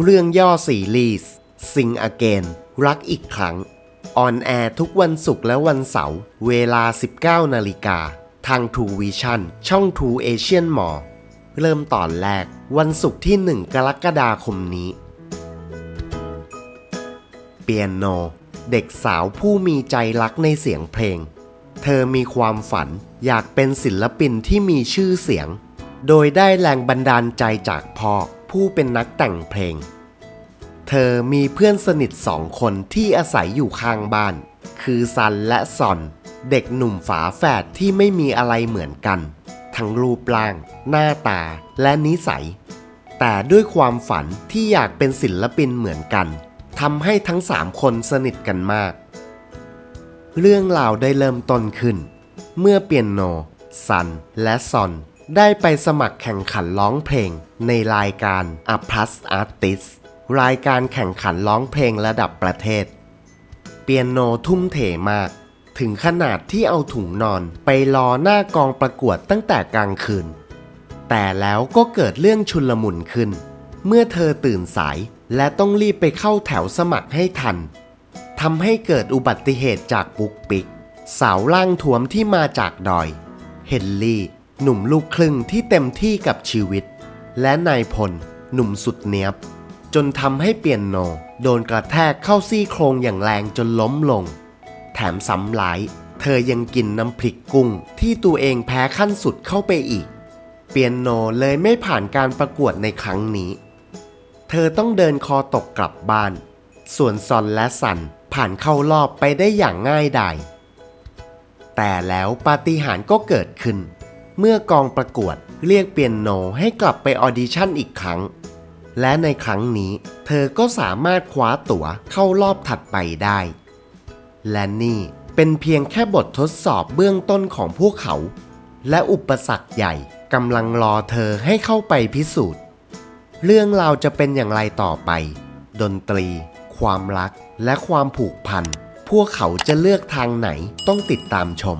เรื่องย่อซีรีส์ซิงอเกนรักอีกครั้ง ออนแอร์ทุกวันศุกร์และวันเสาร์ เวลา 19 นาฬิกา ทาง True Vision ช่อง True Asian Mall เริ่มตอนแรก วันศุกร์ที่ 1 กรกฎาคมนี้ เปียโน เด็กสาวผู้มีใจรักในเสียงเพลง เธอมีความฝันอยากเป็นศิลปินที่มีชื่อเสียง โดยได้แรงบันดาลใจจากพ่อ ผู้เป็นนักแต่งเพลง เธอมีเพื่อนสนิทสองคนที่อาศัยอยู่ข้างบ้าน คือซันและซอน เด็กหนุ่มฝาแฝดที่ไม่มีอะไรเหมือนกัน ทั้งรูปร่าง หน้าตาและนิสัย แต่ด้วยความฝันที่อยากเป็นศิลปินเหมือนกันทำให้ทั้งสามคนสนิทกันมาก เรื่องราวได้เริ่มต้นขึ้น เมื่อเปียโนซันและซอน ได้ไปสมัครแข่งขันร้องเพลงในรายการ A Plus Artist รายการแข่งขันร้องเพลงระดับประเทศ เปียโนทุ่มเทมาก ถึงขนาดที่เอาถุงนอนไปรอหน้ากองประกวดตั้งแต่กลางคืน แต่แล้วก็เกิดเรื่องชุนลมุนขึ้น เมื่อเธอตื่นสายและต้องรีบไปเข้าแถวสมัครให้ทันทำให้เกิดอุบัติเหตุจากปุกปิก สาวร่างทวมที่มาจากดอย เฮนรี่ หนุ่มลูกครึ่งที่เต็มที่กับชีวิต และนายพล หนุ่มสุดเนียบ จนทำให้เปียโน โดนกระแทกเข้าซี่โครงอย่างแรงจนล้มลง แถมซ้ำร้าย เธอยังกินน้ำพริกกุ้งที่ตัวเองแพ้ขั้นสุดเข้าไปอีก เปียโนเลยไม่ผ่านการประกวดในครั้งนี้ เธอต้องเดินคอตกกลับบ้าน ส่วนซอนและสันผ่านเข้ารอบไปได้อย่างง่ายดายแต่แล้วปาฏิหาริย์ก็เกิดขึ้น เมื่อกองประกวดเรียกเปียนโนให้กลับไปออดิชั่นอีกครั้ง และในครั้งนี้ เธอก็สามารถคว้าตั๋วเข้ารอบถัดไปได้ และนี่เป็นเพียงแค่บททดสอบเบื้องต้นของพวกเขา และอุปสรรคใหญ่กำลังรอเธอให้เข้าไปพิสูจน์ เรื่องราวจะเป็นอย่างไรต่อไป ดนตรี ความรักและความผูกพัน พวกเขาจะเลือกทางไหนต้องติดตามชม